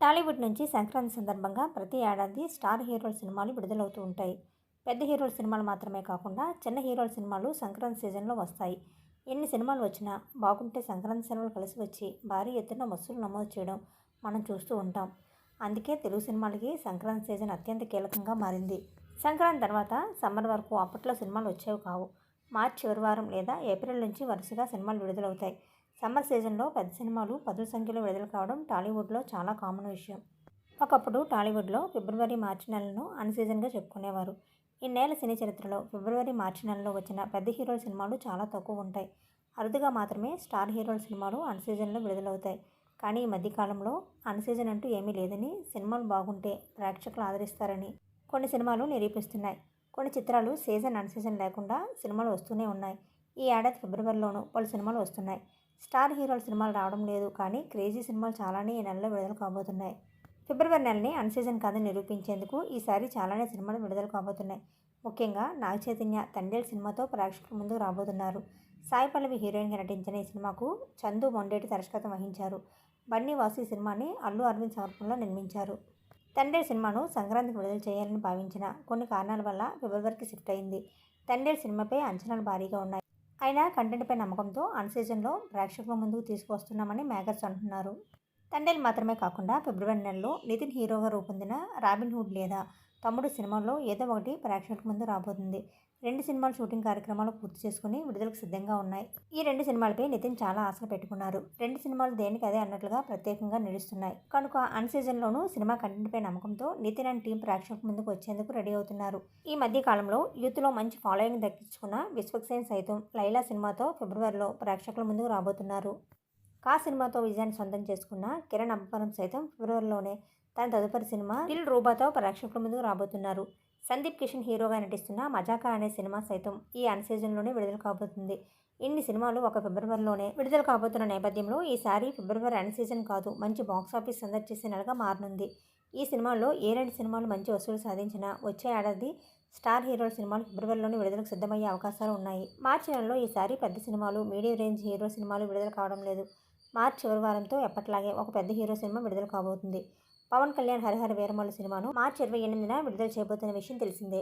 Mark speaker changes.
Speaker 1: టాలీవుడ్ నుంచి సంక్రాంతి సందర్భంగా ప్రతి ఏడాది స్టార్ హీరోల సినిమాలు విడుదలవుతూ ఉంటాయి. పెద్ద హీరోల సినిమాలు మాత్రమే కాకుండా చిన్న హీరోల సినిమాలు సంక్రాంతి సీజన్లో వస్తాయి. ఎన్ని సినిమాలు వచ్చినా బాగుంటే సంక్రాంతి సినిమాలు కలిసి వచ్చి భారీ ఎత్తున వసూలు నమోదు చేయడం మనం చూస్తూ ఉంటాం. అందుకే తెలుగు సినిమాలకి సంక్రాంతి సీజన్ అత్యంత కీలకంగా మారింది. సంక్రాంతి తర్వాత సమ్మర్ వరకు అప్పట్లో సినిమాలు వచ్చేవి కావు. మార్చి చివరి వారం లేదా ఏప్రిల్ నుంచి వరుసగా సినిమాలు విడుదలవుతాయి. సమ్మర్ సీజన్లో పెద్ద సినిమాలు పదుల సంఖ్యలో విడుదల కావడం టాలీవుడ్లో చాలా కామన్ విషయం. ఒకప్పుడు టాలీవుడ్లో ఫిబ్రవరి మార్చి నెలను అన్ సీజన్గా చెప్పుకునేవారు ఇన్నేళ్ళ సినీ చరిత్రలో ఫిబ్రవరి మార్చి నెలలో వచ్చిన పెద్ద హీరోల సినిమాలు చాలా తక్కువ ఉంటాయి. అరుదుగా మాత్రమే స్టార్ హీరోల సినిమాలు అన్ సీజన్లో విడుదలవుతాయి. కానీ ఈ మధ్యకాలంలో అన్ సీజన్ అంటూ ఏమీ లేదని సినిమాలు బాగుంటే ప్రేక్షకులు ఆదరిస్తారని కొన్ని సినిమాలు నిరూపిస్తున్నాయి. కొన్ని చిత్రాలు సీజన్ అన్ సీజన్ లేకుండా సినిమాలు వస్తూనే ఉన్నాయి. ఈ ఏడాది ఫిబ్రవరిలోనూ పలు సినిమాలు వస్తున్నాయి. స్టార్ హీరోల సినిమాలు రావడం లేదు. కానీ క్రేజీ సినిమాలు చాలానే ఈ నెలలో విడుదల కాబోతున్నాయి. ఫిబ్రవరి నెలని అన్సీజన్ కథ నిరూపించేందుకు ఈసారి చాలానే సినిమాలు విడుదల కాబోతున్నాయి. ముఖ్యంగా నాగ చైతన్య తండేల్ సినిమాతో ప్రేక్షకుల ముందుకు రాబోతున్నారు. సాయి పల్లవి హీరోయిన్గా నటించిన ఈ సినిమాకు చందు మొండేటి దర్శకత్వం వహించారు. బన్నీ వాసు సినిమాని అల్లు అరవింద్ సమర్పణలో నిర్మించారు. తండేల్ సినిమాను సంక్రాంతికి విడుదల చేయాలని భావించిన కొన్ని కారణాల వల్ల ఫిబ్రవరికి షిఫ్ట్ అయింది. తండేల్ సినిమాపై అంచనాలు భారీగా ఉన్నాయి. అయినా కంటెంట్పై నమ్మకంతో అన్ సీజన్లో ప్రేక్షకుల ముందుకు తీసుకువస్తున్నామని మేకర్స్ అంటున్నారు. తండేల్ మాత్రమే కాకుండా ఫిబ్రవరి నెలలో నితిన్ హీరోగా రూపొందిన రాబిన్ హుడ్ లేదా తమ్ముడు సినిమాల్లో ఏదో ఒకటి ప్రేక్షకుల ముందు రాబోతుంది. రెండు సినిమాలు షూటింగ్ కార్యక్రమాలు పూర్తి చేసుకుని విడుదలకు సిద్ధంగా ఉన్నాయి. ఈ రెండు సినిమాలపై నితిన్ చాలా ఆశలు పెట్టుకున్నారు. రెండు సినిమాలు దేనికి అదే అన్నట్లుగా ప్రత్యేకంగా నిలుస్తున్నాయి. కనుక అన్ సీజన్లోనూ సినిమా కంటెంట్పై నమ్మకంతో నితిన్ అండ్ టీం ప్రేక్షకుల ముందుకు వచ్చేందుకు రెడీ అవుతున్నారు. ఈ మధ్య కాలంలో యూత్లో మంచి ఫాలోయింగ్ దక్కించుకున్న విశ్వక్సేన్ సైతం లైలా సినిమాతో ఫిబ్రవరిలో ప్రేక్షకుల ముందుకు రాబోతున్నారు. కా సినిమాతో విజయాన్ని సొంతం చేసుకున్న కిరణ్ అంబరం సైతం ఫిబ్రవరిలోనే తన తదుపరి సినిమా దిల్ రూబాతో ప్రేక్షకుల ముందుకు రాబోతున్నారు. సందీప్ కిషన్ హీరోగా నటిస్తున్న మజాకా అనే సినిమా సైతం ఈ అన్ సీజన్లోనే విడుదల కాబోతుంది. ఇన్ని సినిమాలు ఒక ఫిబ్రవరిలోనే విడుదల కాబోతున్న నేపథ్యంలో ఈసారి ఫిబ్రవరి అన్ సీజన్ కాదు మంచి బాక్సాఫీస్ సందర్శించే నెలగా మారనుంది. ఈ సినిమాల్లో ఏ రెండు సినిమాలు మంచి వసూలు సాధించినా వచ్చే ఏడాది స్టార్ హీరోల సినిమాలు ఫిబ్రవరిలోనే విడుదలకు సిద్ధమయ్యే అవకాశాలు ఉన్నాయి. మార్చి నెలలో ఈసారి పెద్ద సినిమాలు మీడియం రేంజ్ హీరో సినిమాలు విడుదల కావడం లేదు. మార్చి చివరి వారంతో ఎప్పట్లాగే ఒక పెద్ద హీరో సినిమా విడుదల కాబోతుంది. పవన్ కళ్యాణ్ హరిహర వీరమల్లు సినిమాను మార్చి ఇరవై ఎనిమిదిన విడుదల చేయబోతున్న విషయం తెలిసిందే.